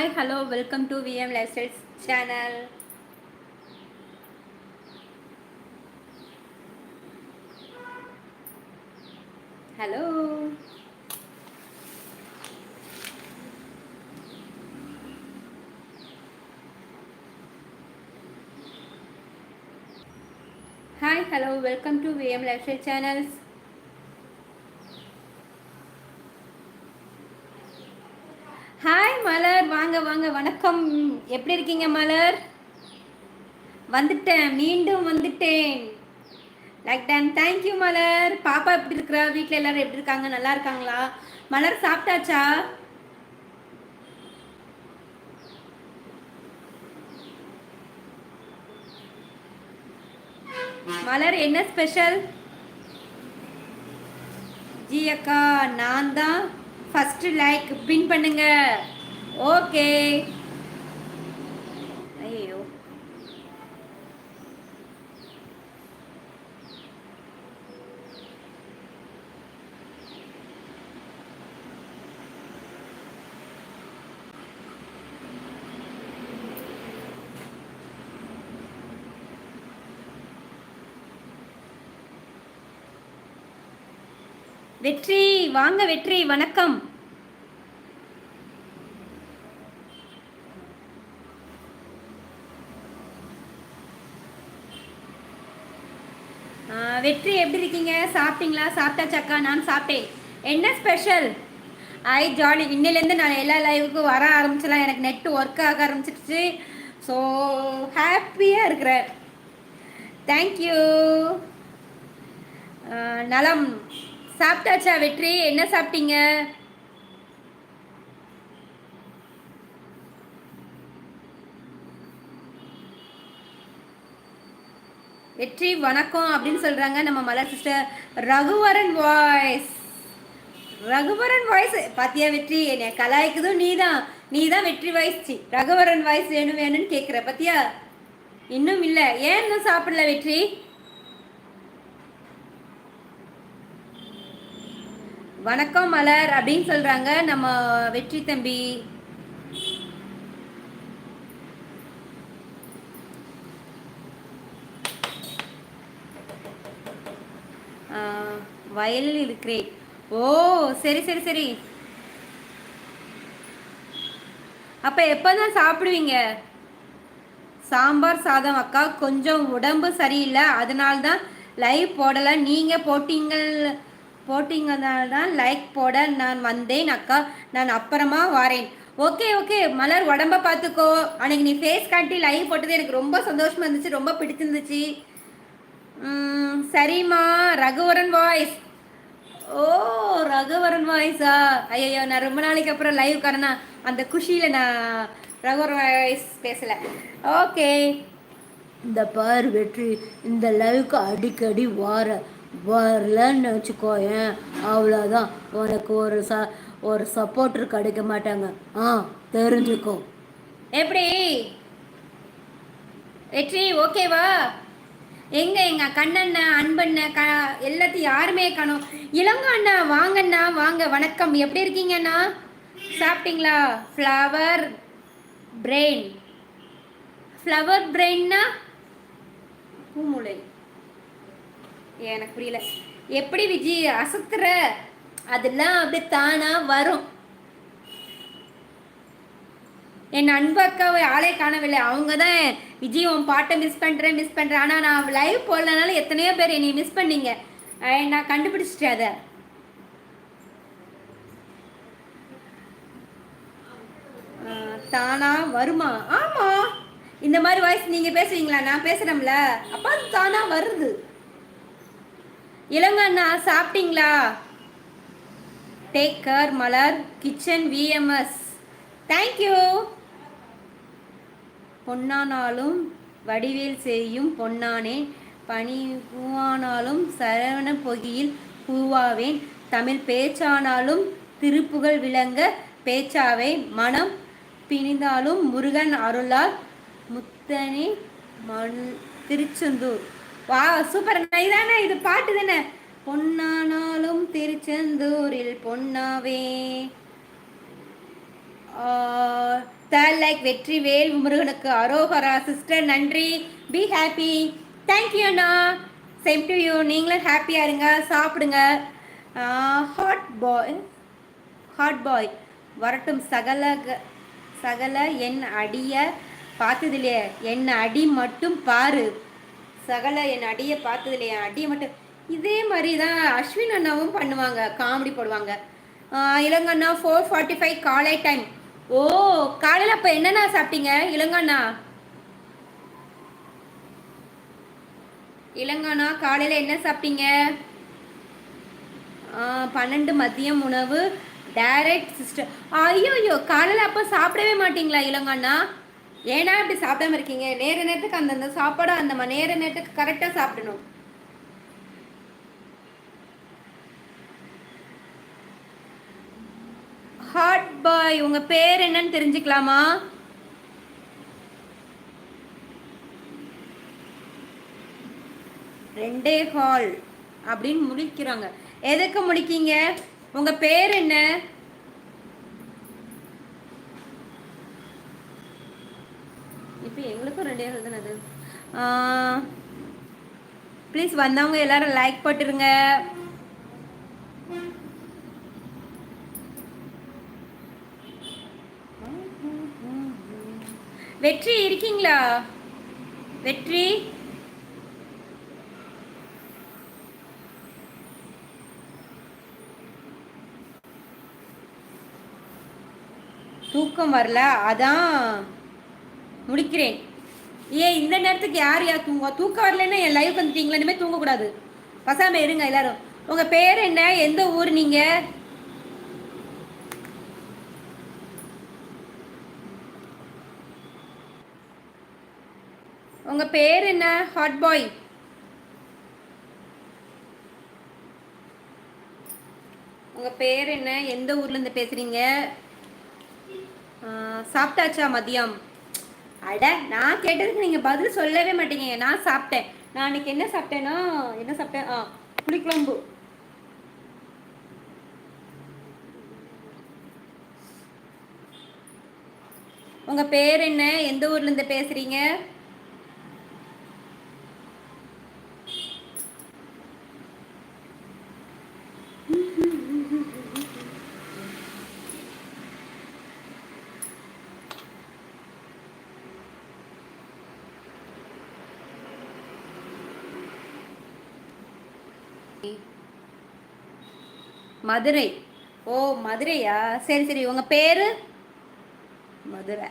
Hi hello welcome to V M lifestyles channel hello hi hello welcome to V M lifestyle channels hi Malar. வாங்க வாங்க. வணக்கம். எப்படி இருக்கீங்க மலர்? வந்துட்டேன். மீண்டும் வந்துட்டேன். Like done thank you Malar. பாப்பா எப்படி இருக்கிறா? வீட்டில் எல்லாரும் எப்படி இருக்காங்க? நல்லா இருக்காங்களா? மலர் சாப்பிட்டாச்சா? மலர் என்ன ஸ்பெஷல் ஜி அக்கா நான் தான் ஃபஸ்ட்டு லைக் பின் பண்ணுங்க. ஓகே ஐயோ வெற்றி வாங்க வெற்றி வணக்கம். வெற்றி எப்படி இருக்கீங்க? சாப்பிட்டீங்களா? சாப்பிட்டாச்சாக்கா? நான் சாப்பிட்டேன். என்ன ஸ்பெஷல் ஐ ஜாலி இன்னிலேருந்து நான் எல்லா லைவுக்கும் வர ஆரம்பிச்சலாம். எனக்கு நெட் ஒர்க் ஆக ஆரம்பிச்சிடுச்சு ஸோ ஹாப்பியாக இருக்கிறேன். தேங்க்யூ நலம். சாப்பிட்டாச்சா வெற்றி? என்ன சாப்பிட்டீங்க? வெற்றி வணக்கம் அப்படின்னு சொல்றாங்க நம்ம Malar sister Raghuvaran voice Raghuvaran voice பாத்தியா வெற்றி? என்னை கலாய்க்குதும் நீ தான் நீ தான் வெற்றி வாய்ஸ் ரகுவரன் வாய்ஸ் வேணும் வேணும்னு கேட்குற பாத்தியா? இன்னும் இல்லை. ஏன் இன்னும் சாப்பிடல வெற்றி? வணக்கம் மலர் அப்படின்னு சொல்றாங்க. நம்ம வெற்றி தம்பி. வயல் வயலில் இருக்கிறேன். ஓ சரி சரி சரி. அப்ப எப்பதான் சாப்பிடுவீங்க? சாம்பார் சாதம் அக்கா கொஞ்சம் உடம்பு சரியில்லை. அதனால்தான் லைவ் போடல. நீங்க போட்டீங்கள். போட்டிங்கனால தான் லைக் போட நான் வந்தேன் அக்கா. நான் அப்புறமா வரேன். ஓகே ஓகே மலர் உடம்ப பார்த்துக்கோ. அன்னைக்கு நீ ஃபேஸ் காட்டி லைவ் போட்டது எனக்கு ரொம்ப சந்தோஷமா இருந்துச்சு ரொம்ப பிடிச்சிருந்துச்சு. சரிம்மா. ரகுவரன் வாய்ஸ் ஓ ரகுவரன் வாய்ஸா ஐயோ நான் ரொம்ப நாளைக்கு அப்புறம் லைவ் காரணா அந்த குஷியில் நான் ரகுவரன் வாய்ஸ் பேசலை. ஓகே இந்த பார் வெற்றி இந்த லைவுக்கு அடிக்கடி வார. வரலன்னு வச்சுக்கோயேன். அவ்வளோதான் உனக்கு ஒரு ச ஒரு சப்போர்ட்டர் கிடைக்க மாட்டாங்க. ஆ தெரிஞ்சுக்கோ. எப்படி? வெற்றி ஓகேவா? எங்க எங்க கண்ணண்ண அன்பண்ண க எல்லாத்தையும் யாருமே காணும். இளங்க அண்ணா வாங்கண்ணா வாங்க. வணக்கம். எப்படி இருக்கீங்கண்ணா சாப்பிட்டீங்களா? ஃப்ளவர் பிரெயின் ஃப்ளவர் பிரெயின்னா பூமுளை எனக்கு புரியல. எப்படி விஜி அசத்துற? அதெல்லாம் அப்படியே தானா வரும். என் அன்பக்காவை ஆளே காணவில்லை. அவங்க தான் விஜய் உன் பாட்டை மிஸ் பண்ணுறேன் மிஸ் பண்ணுறேன் ஆனால் நான் லைவ் போடலனால எத்தனையோ பேர் என்னை மிஸ் பண்ணீங்க. நான் கண்டுபிடிச்சிட்டேன் அதை. தானா வருமா? ஆமாம் இந்த மாதிரி வாய்ஸ் நீங்கள் பேசுவீங்களா? நான் பேசுகிறோம்ல அப்போ அது தானா வருது. இளங்கண்ணா சாப்பிட்டீங்களா? Take care Malar. Kitchen V M S thank you பொன்னானாலும் வடிவேல் செய்யும் பொன்னானே. பனி பூவானாலும் சரவண பொகியில் பூவாவேன். தமிழ் பேச்சானாலும் திருப்புகழ் விளங்க பேச்சாவே. மனம் பிணிந்தாலும் முருகன் அருளால் முத்தனே மண் திருச்செந்தூர். வா சூப்பர் இதானே இது பாட்டு தானே? பொன்னானாலும் திருச்செந்தூரில் பொன்னாவே. தேர்ட் லைக் வெற்றி வேல் முருகனுக்கு அரோகரா. சிஸ்டர் நன்றி. பி ஹாப்பி தேங்க்யூண்ணா சேம் டு யூ நீங்களும் ஹாப்பியாக இருங்க. சாப்பிடுங்க. ஹாட் பாய் ஹாட் பாய் வரட்டும் சகல க- சகல என் அடிய. பார்த்ததில்லையே என் அடி மட்டும் பாரு. சகல என் அடியை பார்த்ததுல என் அடியை மட்டும். இதே மாதிரி தான் அஸ்வின் அண்ணாவும் பண்ணுவாங்க காமெடி போடுவாங்க. இளங்கண்ணா ஃபோர் ஃபார்ட்டி ஃபைவ் காலை டைம் ஓ காலையில் அப்போ என்னண்ணா சாப்பிட்டீங்க இளங்கண்ணா? இளங்கண்ணா காலையில் என்ன சாப்பிட்டீங்க? பன்னெண்டு மதியம் உணவு டைரக்ட் சிஸ்டர் ஐயோ ஐயோ காலையில் அப்போ சாப்பிடவே மாட்டீங்களா இளங்கண்ணா? ஏன்னா இப்படி சாப்பிடாம இருக்கீங்க? நேர நேரத்துக்கு அந்தந்த சாப்பாடு அந்த நேர நேரத்துக்கு கரெக்டாக சாப்பிடணும். ஹாட் பாய் உங்க பேர் என்னன்னு தெரிஞ்சுக்கலாமா? ரெண்டே ஹால் அப்படின்னு முடிக்கிறாங்க. எதுக்கு முடிக்கீங்க? உங்க பேர் என்ன? எங்களுக்கும் ரெண்டே ஹால் தானே அது? ப்ளீஸ் வந்தவங்க எல்லாரும் லைக் போட்டுருங்க. வெற்றி இருக்கீங்களா? வெற்றி? தூக்கம் வரல அதான் முடிக்கிறேன். ஏன் இந்த நேரத்துக்கு யார் யார் தூங்க தூக்கம் வரலன்னா என் லைவ் வந்துட்டீங்களா? இனிமேல் தூங்கக்கூடாது. பசாம இருங்க எல்லாரும். உங்க பேர் என்ன? எந்த ஊர் நீங்க? உங்க பேர் என்ன? ஹாட் பாய் உங்க பேர் என்ன? எந்த ஊர்ல இருந்து பேசுறீங்க? சாப்பிட்டாச்சா மதியம்? அட நான் கேட்டதுக்கு நீங்க பதில் சொல்லவே மாட்டீங்க. நான் சாப்பிட்டேன். நான் அன்னைக்கு என்ன சாப்பிட்டேன்னா என்ன சாப்பிட்டேன்? ஆ புளிக்குழம்பு. உங்க பேர் என்ன? எந்த ஊர்ல இருந்து மதுரை. ஓ மதுரையா? சரி சரி. உங்க பேரு? மதுரை.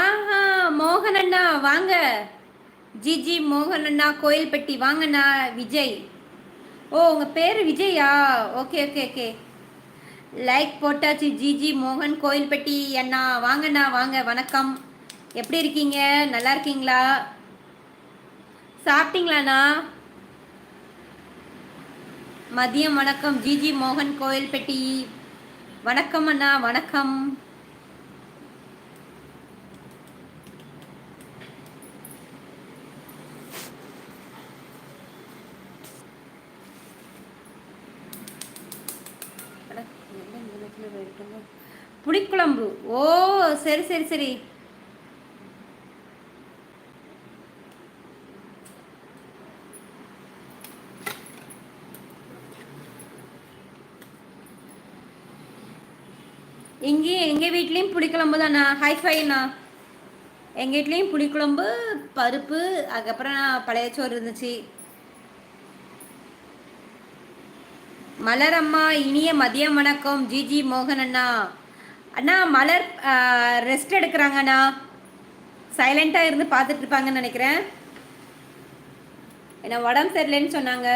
ஆஹா மோகன் அண்ணா வாங்க. ஜிஜி மோகன் அண்ணா கோயில்பட்டி வாங்கண்ணா விஜய். ஓ உங்க பேர் Vijaya? Okay okay okay. Like போட்டாச்சு ஜிஜி மோகன் கோயில்பட்டி அண்ணா. வாங்கண்ணா வாங்க வணக்கம். எப்படி இருக்கீங்க? நல்லா இருக்கீங்களா? சாப்பிட்டீங்களாண்ணா? மதியம் வணக்கம் ஜிஜி மோகன் கோயில்பட்டி. வணக்கம் அண்ணா வணக்கம் அட, என்ன இந்த நேரத்துல போயிருக்கோங்க? புளிக்குழம்பு. ஓ சரி சரி சரி. இங்கேயும் எங்கள் வீட்லேயும் புளிக்குழம்பு தாண்ணா ஹை ஃபைண்ணா எங்கள் வீட்லேயும் புளிக்குழம்பு பருப்பு அதுக்கப்புறம் பழைய சோறு இருந்துச்சு. மலர் அம்மா இனிய மதியம் வணக்கம். ஜிஜி மோகன் அண்ணா. அண்ணா மலர் ரெஸ்ட் எடுக்கிறாங்கண்ணா சைலண்ட்டாக இருந்து பார்த்துட்டு இருப்பாங்கன்னு நினைக்கிறேன். என்ன உடம்பு சரியில்லைன்னு சொன்னாங்க.